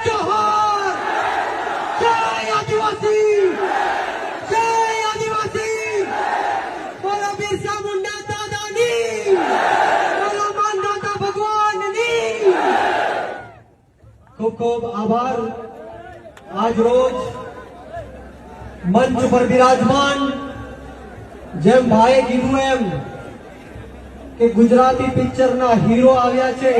જોહર જય આદિવાસી આજ રોજ મંચ પર બિરાજમાન જેમ ભાઈએ કીધું એમ કે ગુજરાતી પિક્ચરના હીરો આવ્યા છે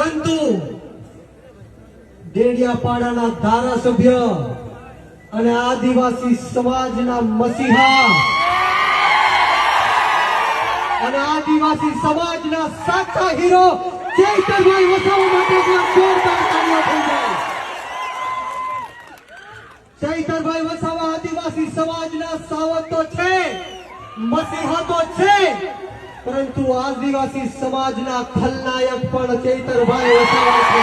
પરંતુ ડેડિયાપાડાના ધારાસભ્ય અને આદિવાસી સમાજના મસીહા અને આદિવાસી સમાજના સાચા હીરો ચૈતરભાઈ વસાવા માટે જોરદાર તાળીઓ થઈ જાય. ચૈતરભાઈ વસાવા આદિવાસી સમાજના સાવત તો છે, મસીહા તો છે. પરંતુ આદિવાસી સમાજના ખલનાયક પણ ચૈતરભાઈ વસાવા છે.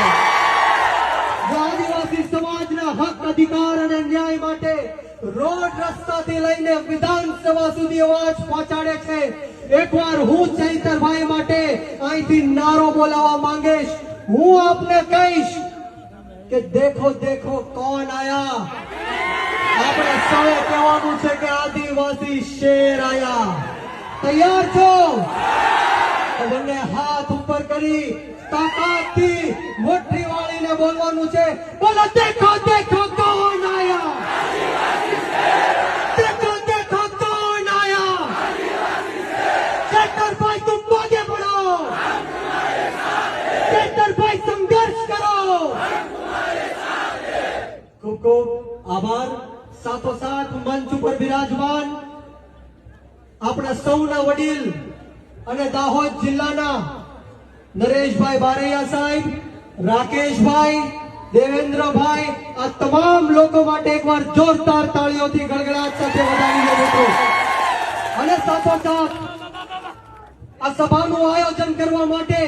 આદિવાસી સમાજના હક, અધિકાર અને ન્યાય માટે રોડ રસ્તાથી લઈને વિધાનસભા સુધી અવાજ પહોંચાડે છે. એકવાર હું ચૈતરભાઈ માટે અહીંથી નારો બોલાવવા માંગીશ, હું આપને કહીશ કે દેખો દેખો કોણ આયા? આપણે સૌએ કહેવાનું છે કે આદિવાસી શેર આયા. તૈયાર છો? તો બંને હાથ ઉપર કરી તાકાતથી મોટી વાળીને બોલવાનું છે. બોલો, દેખો દેખો, કોણ આયા? દેખો દેખો, કોણ આયા? કરો. ખૂબ ખૂબ આભાર. સાથોસાથ મંચ ઉપર બિરાજમાન આપણા સૌના વડીલ અને દાહોદ જિલ્લાના નરેશભાઈ બારૈયા સાહેબ, રાકેશભાઈ, દેવેન્દ્રભાઈ, આ તમામ લોકો માટે એકવાર જોરદાર તાળીઓથી ગળગડાટ સાથે વધાવી દો અને સાથોસાથ આ સભાનું આયોજન કરવા માટે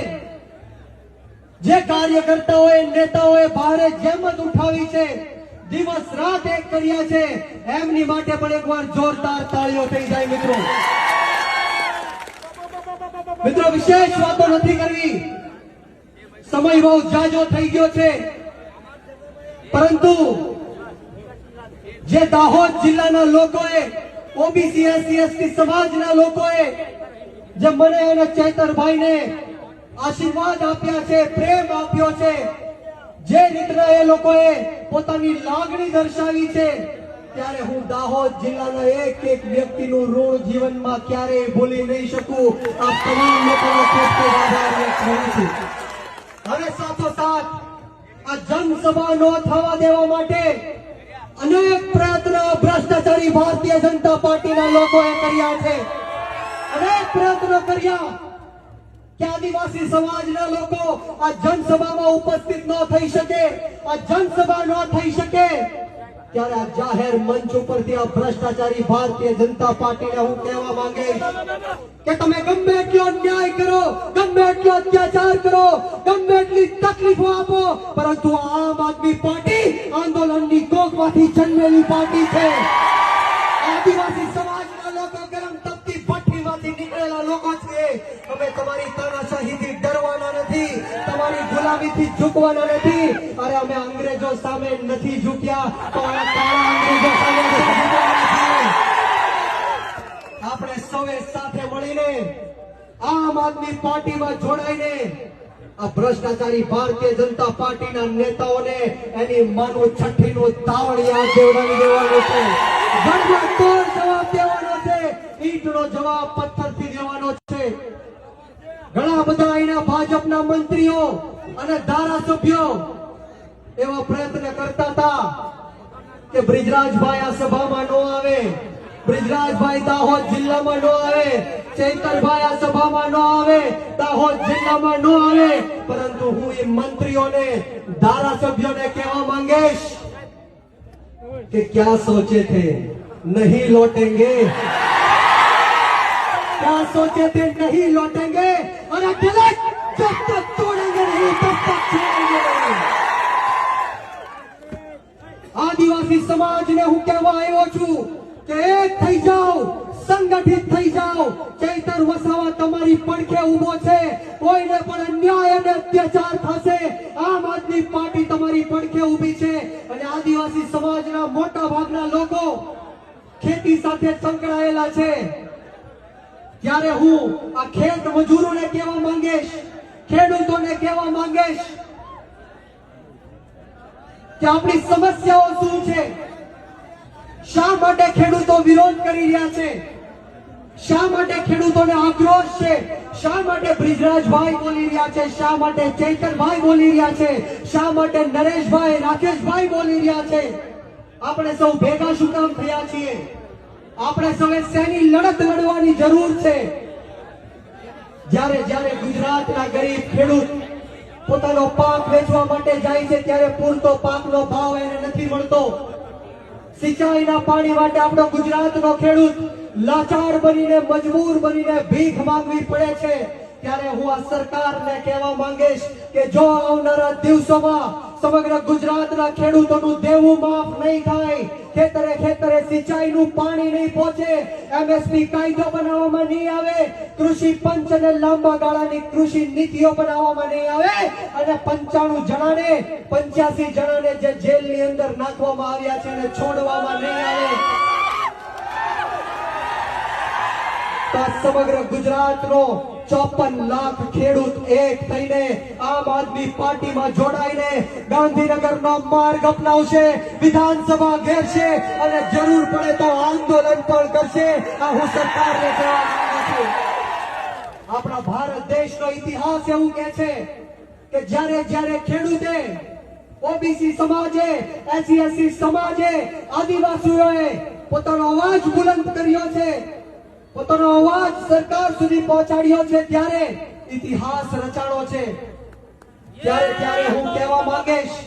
જે કાર્યકર્તાઓએ, નેતાઓએ ભારે જેમત ઉઠાવી છે દિવસ રાત એક કર્યા છે. એમની માટે પણ એકવાર જોરદાર તાળીઓ થઈ જાય મિત્રો. મિત્રો, વિશેષ વાતો નથી કરવી. સમય બહુ જાજો થઈ ગયો છે. પરંતુ જે દાહોદ જિલ્લાના લોકોએ, ઓબીસી, એસસી, એસટી સમાજના લોકોએ, જે મને અને ચેતરભાઈને આશીર્વાદ આપ્યા છે, પ્રેમ આપ્યો છે જે રીતના એ લોકોએ પોતાની લાગણી દર્શાવી છે, ત્યારે હું દાહોદ જિલ્લાના એક એક વ્યક્તિનું ઋણ જીવનમાં ક્યારેય ભૂલી નહીં શકું. આ તમામ લોકોનો ખૂબ ખૂબ આભાર વ્યક્ત કરું છું. અને સાથોસાથ, આ જનસભા ન થવા દેવા માટે અનેક પ્રયત્નો ભ્રષ્ટાચારી ભારતીય જનતા પાર્ટીના લોકોએ કર્યા છે. અનેક પ્રયત્નો કર્યા. કે આદિવાસી સમાજના લોકો આ જનસભામાં ઉપસ્થિત ન થઈ શકે આ જનસભા ન થઈ શકે ત્યારે આ જાહેર મંચ ઉપરથી આ ભ્રષ્ટાચારી ભારતીય જનતા પાર્ટીને હું કહેવા માંગીશ કે તમે ગમે એટલો અન્યાય કરો, ગમે એટલો અત્યાચાર કરો, ગમે એટલી તકલીફો આપો, પરંતુ આમ આદમી પાર્ટી આંદોલનની કોકમાંથી જન્મેલી પાર્ટી તમારી ગુલામીથી ઝૂકવાના નથી. અરે અમે અંગ્રેજો સામે નથી ઝૂક્યા. તો. આપણે સૌએ સાથે મળીને આમ આદમી પાર્ટીમાં જોડાઈને આ ભ્રષ્ટાચારી ભારતીય જનતા પાર્ટીના નેતાઓને એની માનું છઠ્ઠીનું નું દેવડાવી દેવાનું છે. જવાબ દેવાનો છે? ઈંટનો જવાબ છે ઘણા બધા એના ભાજપના મંત્રીઓ અને ધારાસભ્યો એવા પ્રયત્ન કરતા હતા કે બ્રિજરાજભાઈ આ સભામાં ન આવે. બ્રિજરાજભાઈ દાહોદ જિલ્લામાં ન આવે. ચૈતરભાઈ આ સભામાં ન આવે. દાહોદ જિલ્લામાં ન આવે. પરંતુ હું એ મંત્રીઓને, ધારાસભ્યોને કહેવા માંગીશ કે ક્યાં સોચે થે નહીં લોટેંગે. ક્યાં સોચે થે નહીં લોટેંગે. और अकेले जब तक तोड़ेंगे नहीं तब तक छोड़ेंगे नहीं આદિવાસી સમાજને હું કહેવા આવ્યો છું કે એક થઈ જાઓ સંગઠિત થઈ જાઓ ચૈતર વસાવા તમારી પડખે ઊભો છે કોઈને પણ અન્યાય અને અત્યાચાર થશે આમ આદમી પાર્ટી તમારી પડખે ઊભી છે અને આદિવાસી સમાજના મોટા ભાગના લોકો ખેતી સાથે સંકળાયેલા છે ત્યારે હું આ ખેત મજૂરોને કહેવા માંગીશ, ખેડૂતોને કહેવા માંગીશ કે આપણી સમસ્યાઓ શું છે? શા માટે ખેડૂતો વિરોધ કરી રહ્યા છે? શા માટે ખેડૂતોને આક્રોશ છે? શા માટે બ્રિજરાજભાઈ બોલી રહ્યા છે? શા માટે ચૈતરભાઈ બોલી રહ્યા છે? શા માટે નરેશભાઈ, રાકેશભાઈ બોલી રહ્યા છે? આપણે સૌ ભેગા શું કામ થયા છીએ? આપણે સૌએ શેની લડત લડવાની જરૂર છે? જ્યારે જ્યારે ગુજરાતના ગરીબ ખેડૂત પોતાનો પાક વેચવા માટે જાય છે, ત્યારે પૂરતો પાકનો ભાવ એને નથી મળતો. સિંચાઈના પાણી માટે આપણો ગુજરાતનો ખેડૂત લાચાર બનીને, મજબૂર બનીને ભીખ માંગવી પડે છે. ત્યારે હું આ સરકારને કહેવા માંગીશ કે જો આવનારા દિવસોમાં સમગ્ર ગુજરાતના ખેડૂતોનું દેવું માફ નહીં થાય. ખેતરે ખેતરે સિંચાઈનું પાણી નહીં પહોંચે. એમએસપી કાયદો બનાવવામાં નહીં આવે. કૃષિ પંચ અને લાંબા ગાળાની કૃષિ નીતિઓ બનાવવામાં નહીં આવે. અને પંચાણું જણાને, પંચ્યાસી જણાને જે જેલની અંદર નાખવામાં આવ્યા છે એને છોડવામાં નહીં આવે. તો સમગ્ર ગુજરાતનો ચોપન લાખ ખેડૂત એક થઈને આમ આદમી પાર્ટીમાં જોડાઈને ગાંધીનગરનો માર્ગ અપનાવશે, વિધાનસભા ઘેરશે અને જરૂર પડે તો આંદોલન પણ કરશે. આ હું સરકારને કહેવા આપણા ભારત દેશનો ઇતિહાસ એવું કહે છે કે જ્યારે જ્યારે ખેડૂતે ઓબીસી સમાજે એસસી એસસી સમાજે આદિવાસીઓએ પોતાનો અવાજ બુલંદ કર્યો છે પોતાનો અવાજ સરકાર સુધી પહોંચાડ્યો છે ત્યારે ઇતિહાસ રચાણો છે. ત્યારે ત્યારે હું કહેવા માંગીશ